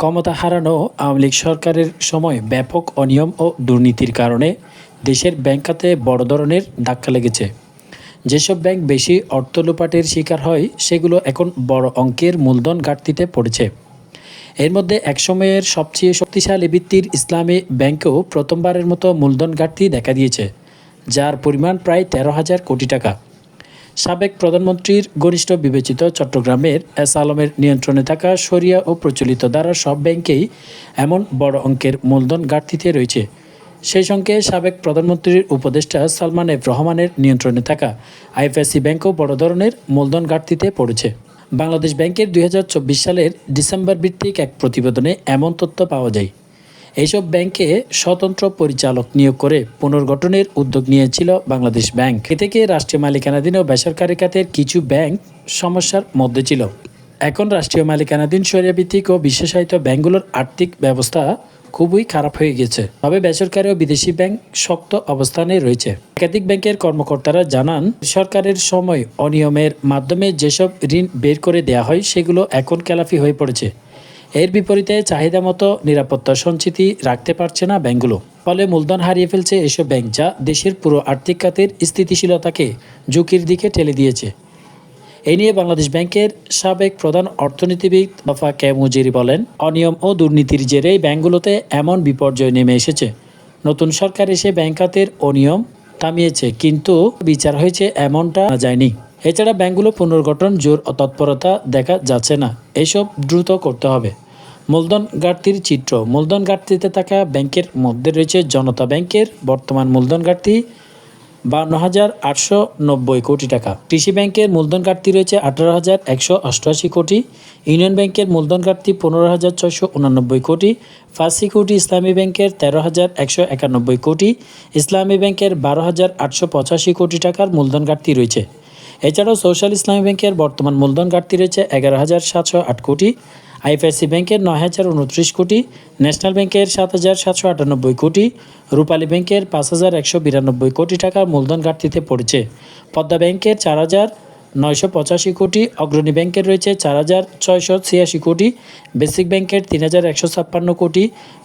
ক্ষমতা হারানো আওয়ামী লীগ সরকারের সময় ব্যাপক অনিয়ম ও দুর্নীতির কারণে দেশের ব্যাংক খাতে বড় ধরনের ধাক্কা লেগেছে। যেসব ব্যাংক বেশি অর্থ লোপাটের শিকার হয়, সেগুলো এখন বড় অঙ্কের মূলধন ঘাটতিতে পড়েছে। এর মধ্যে একসময়ের সবচেয়ে শক্তিশালী ভিত্তির ইসলামী ব্যাংকেও প্রথমবারের মতো মূলধন ঘাটতি দেখা দিয়েছে, যার পরিমাণ প্রায় তেরো হাজার কোটি টাকা। সাবেক প্রধানমন্ত্রীর ঘনিষ্ঠ বিবেচিত চট্টগ্রামের এস আলমের নিয়ন্ত্রণে থাকা সরিয়া ও প্রচলিত দ্বারা সব ব্যাংকেই এমন বড় অঙ্কের মূলধন ঘাটতিতে রয়েছে। সেই সঙ্গে সাবেক প্রধানমন্ত্রীর উপদেষ্টা সালমান এফ রহমানের নিয়ন্ত্রণে থাকা আইএফএসসি ব্যাংকও বড় ধরনের মূলধন ঘাটতিতে পড়েছে। বাংলাদেশ ব্যাংকের দুই হাজার চব্বিশ সালের ডিসেম্বর ভিত্তিক এক প্রতিবেদনে এমন তথ্য পাওয়া যায়। এইসব ব্যাংকে স্বতন্ত্র পরিচালক নিয়োগ করে পুনর্গঠনের উদ্যোগ নিয়েছিল বাংলাদেশ ব্যাংক। এ থেকে রাষ্ট্রীয় মালিকানাধীন ও বেসরকারি খাতের কিছু ব্যাংক সমস্যার মধ্যে ছিল। এখন রাষ্ট্রীয় মালিকানাধীন সরিয়াভিত্তিক ও বিশেষায়িত ব্যাংকগুলোর আর্থিক ব্যবস্থা খুবই খারাপ হয়ে গেছে। তবে বেসরকারি ও বিদেশি ব্যাংক শক্ত অবস্থানে রয়েছে। একাধিক ব্যাংকের কর্মকর্তারা জানান, সরকারের সময় অনিয়মের মাধ্যমে যেসব ঋণ বের করে দেওয়া হয়, সেগুলো এখন খেলাফি হয়ে পড়েছে। এর বিপরীতে চাহিদা মতো নিরাপত্তা সঞ্চিতি রাখতে পারছে না ব্যাংকগুলো। ফলে মূলধন হারিয়ে ফেলছে এসব ব্যাংক যা দেশের পুরো আর্থিক খাতের স্থিতিশীলতাকে ঝুঁকির দিকে ঠেলে দিয়েছে। এ নিয়ে বাংলাদেশ ব্যাংকের সাবেক প্রধান অর্থনীতিবিদ দফা কে মুজিরি বলেন, অনিয়ম ও দুর্নীতির জেরেই ব্যাংকগুলোতে এমন বিপর্যয় নেমে এসেছে। নতুন সরকার এসে ব্যাংক খাতের অনিয়ম থামিয়েছে, কিন্তু বিচার হয়েছে এমনটা যায়নি। এছাড়া ব্যাংকগুলো পুনর্গঠন, জোর ও তৎপরতা দেখা যাচ্ছে না। এসব দ্রুত করতে হবে। মূলধন ঘাটতির চিত্র। মূলধন ঘাটতিতে থাকা ব্যাংকের মধ্যে রয়েছে জনতা ব্যাংকের বর্তমান মূলধন ঘাটতি বান্ন হাজার আটশো নব্বই কোটি টাকা। কৃষি ব্যাংকের মূলধন ঘাটতি রয়েছে আঠারো হাজার একশো অষ্টআশি কোটি। ইউনিয়ন ব্যাংকের মূলধন ঘাটতি পনেরো হাজার ছয়শো উনানব্বই কোটি। ফার্স্ট সিকিউরিটি ইসলামী ব্যাংকের তেরো হাজার একশো একানব্বই কোটি। ইসলামী ব্যাংকের বারো হাজার আটশো পঁচাশি কোটি টাকার মূলধন ঘাটতি রয়েছে। এছাড়াও সোশ্যাল ইসলামী ব্যাংকের বর্তমান মূলধন ঘাটতি রয়েছে এগারো হাজার সাতশো আট কোটি আইএফআইসি ব্যাংকের নয় হাজার উনত্রিশ কোটি, ন্যাশনাল ব্যাংকের সাত হাজার সাতশো আটানব্বই কোটি, রূপালী ব্যাংকের পাঁচ হাজার একশো বিরানব্বই কোটি টাকা মূলধন ঘাটতিতে পড়েছে। পদ্মা ব্যাংকের চার হাজার নয়শো পঁচাশি কোটি, অগ্রণী ব্যাংকের রয়েছে চার হাজার ছয়শো ছিয়াশি কোটি, বেসিক ব্যাংকের তিন হাজার একশো ছাপ্পান্ন কোটি,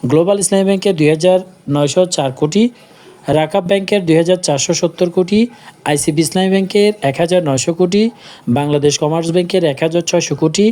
গ্লোবাল ইসলামী ব্যাংকের দুই হাজার নয়শো চার কোটি রাকাব ব্যাংকের দুই হাজার চারশো সত্তর কোটি, আইসিবি ইসলামী ব্যাংকের এক হাজার নয়শো কোটি, বাংলাদেশ কমার্স ব্যাংকের এক হাজার ছয়শো কোটি,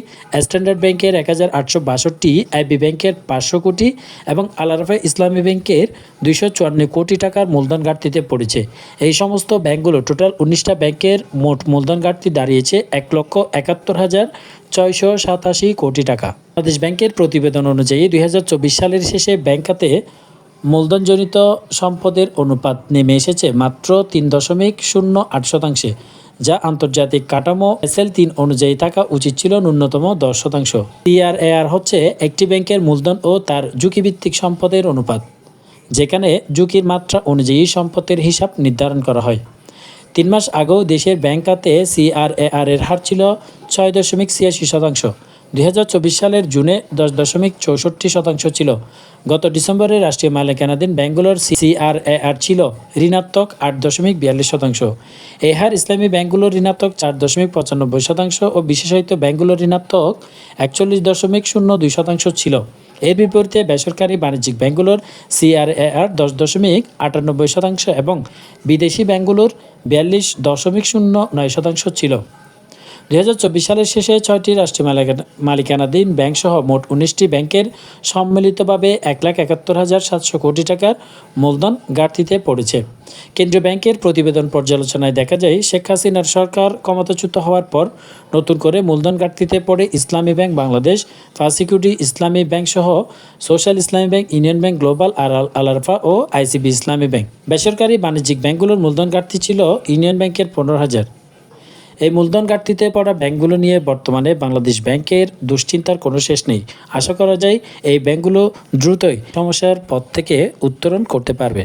স্ট্যান্ডার্ড ব্যাংকের এক হাজার আটশো বাষট্টি, আইবি ব্যাংকের পাঁচশো কোটি এবং আলারফা ইসলামী ব্যাংকের দুইশো চুয়ান্ন কোটি টাকার মূলধন ঘাটতিতে পড়েছে। এই সমস্ত ব্যাংকগুলো টোটাল উনিশটা ব্যাংকের মোট মূলধন ঘাটতি দাঁড়িয়েছে এক লক্ষ একাত্তর হাজার ছয়শো সাতাশি কোটি টাকা। বাংলাদেশ ব্যাংকের প্রতিবেদন অনুযায়ী দুই হাজার চব্বিশ সালের শেষে ব্যাংক খাতে মূলধনজনিত সম্পদের অনুপাত নেমে এসেছে মাত্র তিন দশমিক শূন্য আট শতাংশে, যা আন্তর্জাতিক কাঠামো এসএল তিন অনুযায়ী থাকা উচিত ছিল ন্যূনতম দশ শতাংশ। টিআরএআর হচ্ছে একটি ব্যাংকের মূলধন ও তার ঝুঁকিভিত্তিক সম্পদের অনুপাত, যেখানে ঝুঁকির মাত্রা অনুযায়ী সম্পদের হিসাব নির্ধারণ করা হয়। তিন মাস আগেও দেশের ব্যাংক খাতে সিআরএআর এর হার ছিল ছয় দশমিক ছিয়াশি শতাংশ দুই হাজার চব্বিশ সালের জুনে দশ দশমিক চৌষট্টি শতাংশ ছিল। গত ডিসেম্বরে রাষ্ট্রীয় মালিকানাধীন ব্যাংকগুলোর সিআরএআর ছিল ঋণাত্মক আট দশমিক বিয়াল্লিশ শতাংশ। এই হার ইসলামী ব্যাংকগুলোর ঋণাত্মক চার দশমিক পঁচানব্বই শতাংশ ও বিশেষায়িত ব্যাংকগুলোর ঋণাত্মক একচল্লিশ দশমিক শূন্য দুই শতাংশ ছিল। এর বিপরীতে বেসরকারি বাণিজ্যিক ব্যাংকগুলোর সিআরএআর দশ দশমিক আটানব্বই শতাংশ এবং বিদেশি ব্যাংকগুলোর বিয়াল্লিশ দশমিক শূন্য নয় শতাংশ ছিল। দুই হাজার চব্বিশ সালের শেষে ছয়টি রাষ্ট্রীয় মালিকানা মালিকানাধীন ব্যাংকসহ মোট উনিশটি ব্যাংকের সম্মিলিতভাবে এক লাখ একাত্তর হাজার সাতশো কোটি টাকার মূলধন ঘাটতিতে পড়েছে। কেন্দ্রীয় ব্যাংকের প্রতিবেদন পর্যালোচনায় দেখা যায়, শেখ হাসিনার সরকার ক্ষমতাচ্যুত হওয়ার পর নতুন করে মূলধন ঘাটতিতে পড়ে Islami bank Bangladesh first security Islami bank সহ social Islami bank, union bank, global আর আলারফা ও আইসিবি ইসলামী ব্যাংক। বেসরকারি বাণিজ্যিক ব্যাংকগুলোর মূলধন ঘাটতি ছিল ইউনিয়ন ব্যাংকের পনেরো হাজার। এই মূলধন ঘাটতিতে পড়া ব্যাংকগুলো নিয়ে বর্তমানে বাংলাদেশ ব্যাংকের দুশ্চিন্তার কোনো শেষ নেই। আশা করা যায় এই ব্যাংকগুলো দ্রুতই সমস্যার পথ থেকে উত্তরণ করতে পারবে।